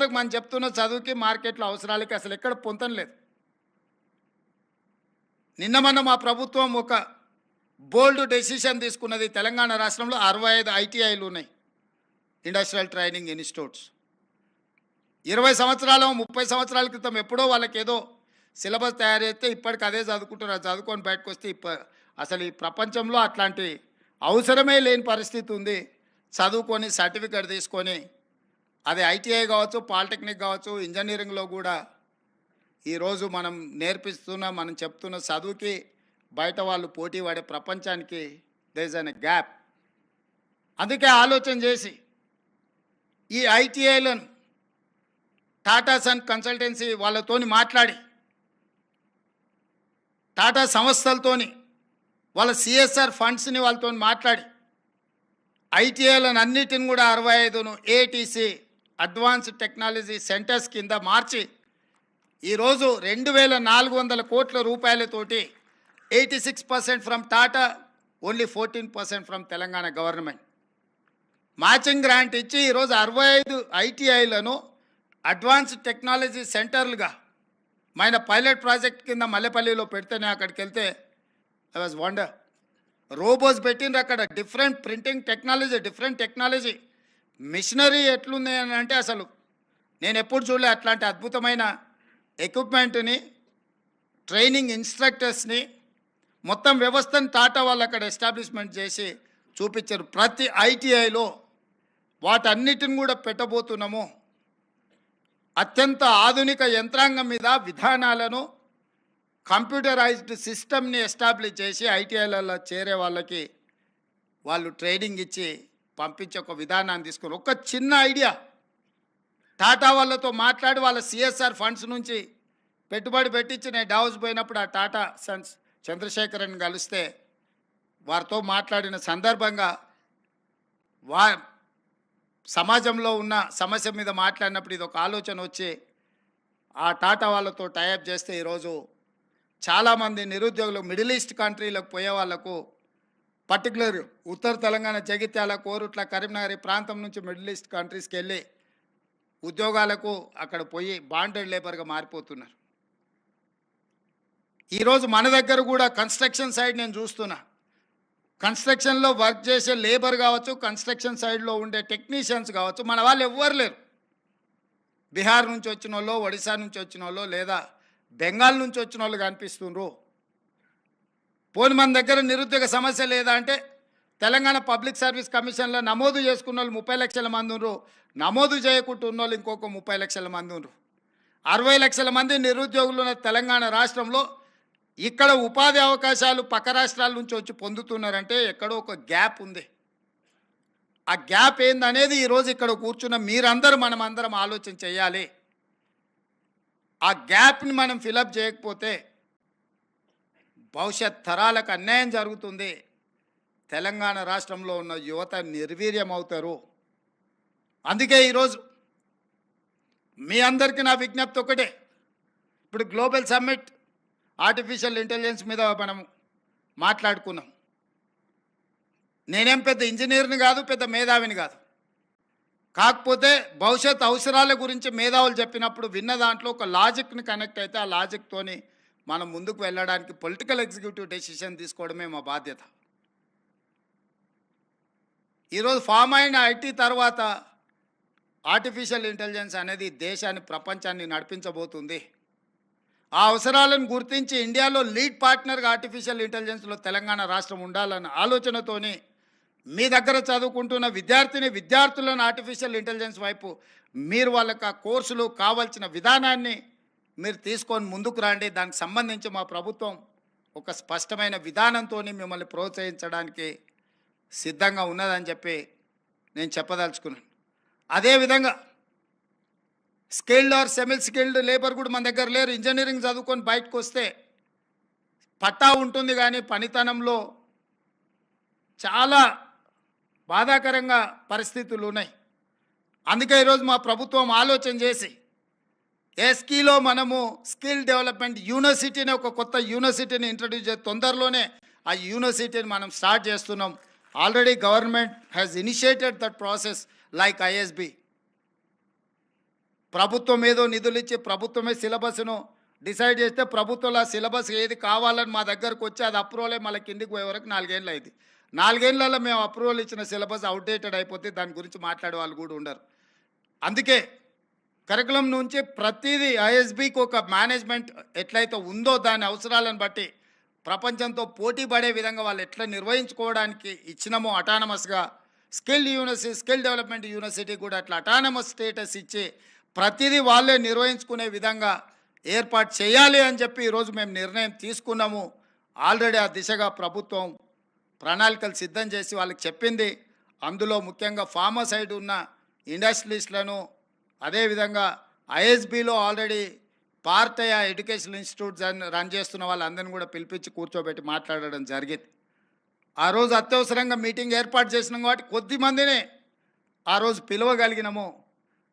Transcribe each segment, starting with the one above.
ఇంతవరకు మనం చెప్తున్న చదువుకి మార్కెట్లో అవసరాలకి అసలు ఎక్కడ పొంతం లేదు. నిన్న మొన్న మా ప్రభుత్వం ఒక బోల్డ్ డెసిషన్ తీసుకున్నది తెలంగాణ రాష్ట్రంలో అరవై ఐదు ఐటీఐలు ఉన్నాయి. Industrial training institutes. ఇరవై సంవత్సరాలు ముప్పై సంవత్సరాల క్రితం ఎప్పుడో వాళ్ళకి ఏదో సిలబస్ తయారు చేస్తే ఇప్పటికి అదే చదువుకుంటున్నారు. చదువుకొని బయటకు వస్తే ఇప్ప అసలు ఈ ప్రపంచంలో అట్లాంటి అవసరమే లేని పరిస్థితి ఉంది. చదువుకొని సర్టిఫికేట్ తీసుకొని అది ఐటీఐ కావచ్చు పాలిటెక్నిక్ కావచ్చు ఇంజనీరింగ్లో కూడా ఈరోజు మనం నేర్పిస్తున్న మనం చెప్తున్న చదువుకి బయట వాళ్ళు పోటీ పడే ప్రపంచానికి దేజ్ అన్ గ్యాప్ అందుకే ఆలోచన చేసి ఈ ఐటీఐలను టాటా సన్ కన్సల్టెన్సీ వాళ్ళతోని మాట్లాడి టాటా సంస్థలతోని వాళ్ళ సిఎస్ఆర్ ఫండ్స్ని వాళ్ళతో మాట్లాడి ఐటీఐలను అన్నిటిని కూడా అరవై ఐదును ఏటీసీ అడ్వాన్స్డ్ టెక్నాలజీ సెంటర్స్ కింద మార్చి ఈరోజు రెండు వేల నాలుగు వందల కోట్ల రూపాయలతోటి eighty six percent from Tata only fourteen percent from Telangana government. Matching grant ఇచ్చి ఈరోజు అరవై ఐదు ఐటీఐలను అడ్వాన్స్డ్ టెక్నాలజీ సెంటర్లుగా మన పైలట్ ప్రాజెక్ట్ కింద మల్లెపల్లిలో పెడితేనే అక్కడికి వెళ్తే ఐ వాజ్ వండర్ రోబోస్ పెట్టిండ్రు అక్కడ different printing technology different technology machinery ఎట్లుంది అని అంటే అసలు నేను ఎప్పుడు చూడలే అట్లాంటి అద్భుతమైన ఎక్విప్మెంట్ని ట్రైనింగ్ ఇన్స్ట్రక్టర్స్ని మొత్తం వ్యవస్థను టాటా వాళ్ళు అక్కడ ఎస్టాబ్లిష్మెంట్ చేసి చూపించారు. ప్రతి ఐటీఐలో వాటన్నిటిని కూడా పెట్టబోతున్నాము. అత్యంత ఆధునిక యంత్రాంగం మీద విధానాలను కంప్యూటరైజ్డ్ సిస్టమ్ని ఎస్టాబ్లిష్ చేసి ఐటీఐలలో చేరే వాళ్ళకి వాళ్ళు ట్రైనింగ్ ఇచ్చి పంపించే ఒక విధానాన్ని తీసుకుని ఒక చిన్న ఐడియా. టాటా వాళ్ళతో మాట్లాడి వాళ్ళ సిఎస్ఆర్ ఫండ్స్ నుంచి పెట్టుబడి పెట్టించి నేను డావోస్ పోయినప్పుడు ఆ టాటా సన్స్ చంద్రశేఖరన్ కలిస్తే వారితో మాట్లాడిన సందర్భంగా వా సమాజంలో ఉన్న సమస్య మీద మాట్లాడినప్పుడు ఇది ఒక ఆలోచన వచ్చి ఆ టాటా వాళ్ళతో టైఅప్ చేస్తే ఈరోజు చాలామంది నిరుద్యోగులు మిడిల్ ఈస్ట్ కంట్రీలకు పోయే వాళ్ళకు పర్టికులర్ ఉత్తర తెలంగాణ జగిత్యాల కోరుట్ల కరీంనగర్ ప్రాంతం నుంచి మిడిల్ ఈస్ట్ కంట్రీస్కి వెళ్ళి ఉద్యోగాలకు అక్కడ పోయి బాండెడ్ లేబర్గా మారిపోతున్నారు. ఈరోజు మన దగ్గర కూడా కన్స్ట్రక్షన్ సైడ్ నేను చూస్తున్నా. కన్స్ట్రక్షన్లో వర్క్ చేసే లేబర్ కావచ్చు కన్స్ట్రక్షన్ సైడ్లో ఉండే టెక్నీషియన్స్ కావచ్చు మన వాళ్ళు ఎవ్వరు లేరు. బీహార్ నుంచి వచ్చిన వాళ్ళు ఒడిశా నుంచి వచ్చిన వాళ్ళు లేదా బెంగాల్ నుంచి వచ్చిన వాళ్ళు కనిపిస్తుండ్రు. పోని మన దగ్గర నిరుద్యోగ సమస్య లేదా అంటే తెలంగాణ పబ్లిక్ సర్వీస్ కమిషన్లో నమోదు చేసుకున్న వాళ్ళు ముప్పై లక్షల మంది ఉన్నారు. నమోదు చేయకుండా ఉన్న వాళ్ళు ఇంకొక ముప్పై లక్షల మంది ఉన్నారు. అరవై లక్షల మంది నిరుద్యోగులు ఉన్న తెలంగాణ రాష్ట్రంలో ఇక్కడ ఉపాధి అవకాశాలు పక్క రాష్ట్రాల నుంచి వచ్చి పొందుతున్నారంటే ఎక్కడో ఒక గ్యాప్ ఉంది. ఆ గ్యాప్ ఏందనేది ఈరోజు ఇక్కడ కూర్చున్న మీరందరూ మనం అందరం ఆలోచన చేయాలి. ఆ గ్యాప్ని మనం ఫిలప్ చేయకపోతే భవిష్యత్ తరాలకు అన్యాయం జరుగుతుంది. తెలంగాణ రాష్ట్రంలో ఉన్న యువత నిర్వీర్యం అవుతారు అందుకే ఈరోజు మీ అందరికీ నా విజ్ఞప్తి ఒకటే. ఇప్పుడు గ్లోబల్ సమ్మిట్ ఆర్టిఫిషియల్ ఇంటెలిజెన్స్ మీద మనం మాట్లాడుకున్నాం. నేనేం పెద్ద ఇంజనీర్ని కాదు పెద్ద మేధావిని కాదు. కాకపోతే భవిష్యత్ అవసరాల గురించి మేధావులు చెప్పినప్పుడు విన్న దాంట్లో ఒక లాజిక్ని కనెక్ట్ అయితే ఆ లాజిక్తోని మనం ముందుకు వెళ్ళడానికి పొలిటికల్ ఎగ్జిక్యూటివ్ డెసిషన్ తీసుకోవడమే మా బాధ్యత. ఈరోజు ఫామ్ అయిన ఐటీ తర్వాత ఆర్టిఫిషియల్ ఇంటెలిజెన్స్ అనేది దేశాన్ని ప్రపంచాన్ని నడిపించబోతుంది. ఆ అవసరాలను గుర్తించి ఇండియాలో లీడ్ పార్ట్నర్గా ఆర్టిఫిషియల్ ఇంటెలిజెన్స్లో తెలంగాణ రాష్ట్రం ఉండాలన్న ఆలోచనతోని మీ దగ్గర చదువుకుంటున్న విద్యార్థిని విద్యార్థులను ఆర్టిఫిషియల్ ఇంటెలిజెన్స్ వైపు మీరు వాళ్ళకి ఆ కోర్సులు కావాల్సిన విధానాన్ని మీరు తీసుకొని ముందుకు రండి. దానికి సంబంధించి మా ప్రభుత్వం ఒక స్పష్టమైన విధానంతో మిమ్మల్ని ప్రోత్సహించడానికి సిద్ధంగా ఉన్నదని చెప్పి నేను చెప్పదలుచుకున్నాను. అదేవిధంగా skilled or semi skilled labour కూడా మన దగ్గర లేరు. ఇంజనీరింగ్ చదువుకొని బయటకు వస్తే పట్టా ఉంటుంది కానీ పనితనంలో చాలా బాధాకరంగా పరిస్థితులు ఉన్నాయి. అందుకే ఈరోజు మా ప్రభుత్వం ఆలోచన చేసి ఎస్కీలో మనము స్కిల్ డెవలప్మెంట్ యూనివర్సిటీని ఒక కొత్త యూనివర్సిటీని ఇంట్రడ్యూస్ చే తొందరలోనే ఆ యూనివర్సిటీని మనం స్టార్ట్ చేస్తున్నాం. Already government has initiated that process like ISB ప్రభుత్వం ఏదో నిధులు ఇచ్చి ప్రభుత్వమే సిలబస్ను డిసైడ్ చేస్తే ప్రభుత్వంలో ఆ సిలబస్ ఏది కావాలని మా దగ్గరకు వచ్చి అది అప్రూవల్ అయ్యి మళ్ళీ కిందికి పోయే వరకు నాలుగేళ్ళు అయింది. నాలుగేళ్ళలో మేము అప్రూవల్ ఇచ్చిన సిలబస్ అవుట్డేటెడ్ అయిపోతే దాని గురించి మాట్లాడే వాళ్ళు కూడా ఉండరు. అందుకే కరికులం నుంచి ప్రతిదీ ఐఎస్బికి ఒక మేనేజ్మెంట్ ఎట్లయితే ఉందో దాని అవసరాలను బట్టి ప్రపంచంతో పోటీ పడే విధంగా వాళ్ళు ఎట్లా నిర్వహించుకోవడానికి ఇచ్చినామో అటానమస్గా skill university skill development university కూడా అట్లా అటానమస్ స్టేటస్ ఇచ్చి ప్రతిదీ వాళ్ళే నిర్వహించుకునే విధంగా ఏర్పాటు చేయాలి అని చెప్పి ఈరోజు మేము నిర్ణయం తీసుకున్నాము. ఆల్రెడీ ఆ దిశగా ప్రభుత్వం ప్రణాళికలు సిద్ధం చేసి వాళ్ళకి చెప్పింది. అందులో ముఖ్యంగా ఫార్మా సైడ్ ఉన్న ఇండస్ట్రీస్లను అదేవిధంగా ఐఎస్బిలో ఆల్రెడీ పార్టయ ఎడ్యుకేషన్ ఇన్స్టిట్యూట్ రన్ చేస్తున్న వాళ్ళందరినీ కూడా పిలిపించి కూర్చోబెట్టి మాట్లాడడం జరిగింది. ఆ రోజు అత్యవసరంగా మీటింగ్ ఏర్పాటు చేసినాం కాబట్టి కొద్ది మందినే ఆ రోజు పిలవగలిగినాము.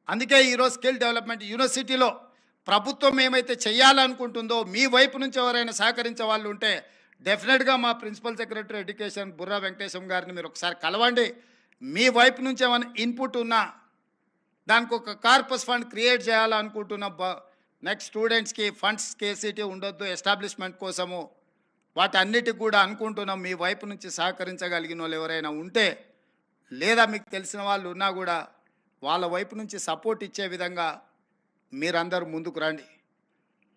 అందుకే ఈరోజు స్కిల్ డెవలప్మెంట్ యూనివర్సిటీలో ప్రభుత్వం ఏమైతే చేయాలనుకుంటుందో మీ వైపు నుంచి ఎవరైనా సహకరించే వాళ్ళు ఉంటే డెఫినెట్గా మా principal secretary education Burra Venkatesham గారిని మీరు ఒకసారి కలవండి. మీ వైపు నుంచి ఏమైనా ఇన్పుట్ ఉన్నా దానికి ఒక కార్పస్ ఫండ్ క్రియేట్ చేయాలనుకుంటున్న బ నెక్స్ట్ స్టూడెంట్స్కి ఫండ్స్ కేసీటీ ఉండొద్దు ఎస్టాబ్లిష్మెంట్ కోసము. వాటన్నిటికి కూడా అనుకుంటున్నాం మీ వైపు నుంచి సహకరించగలిగిన వాళ్ళు ఎవరైనా ఉంటే లేదా మీకు తెలిసిన వాళ్ళు ఉన్నా కూడా వాళ్ళ వైపు నుంచి సపోర్ట్ ఇచ్చే విధంగా మీరందరూ ముందుకు రండి.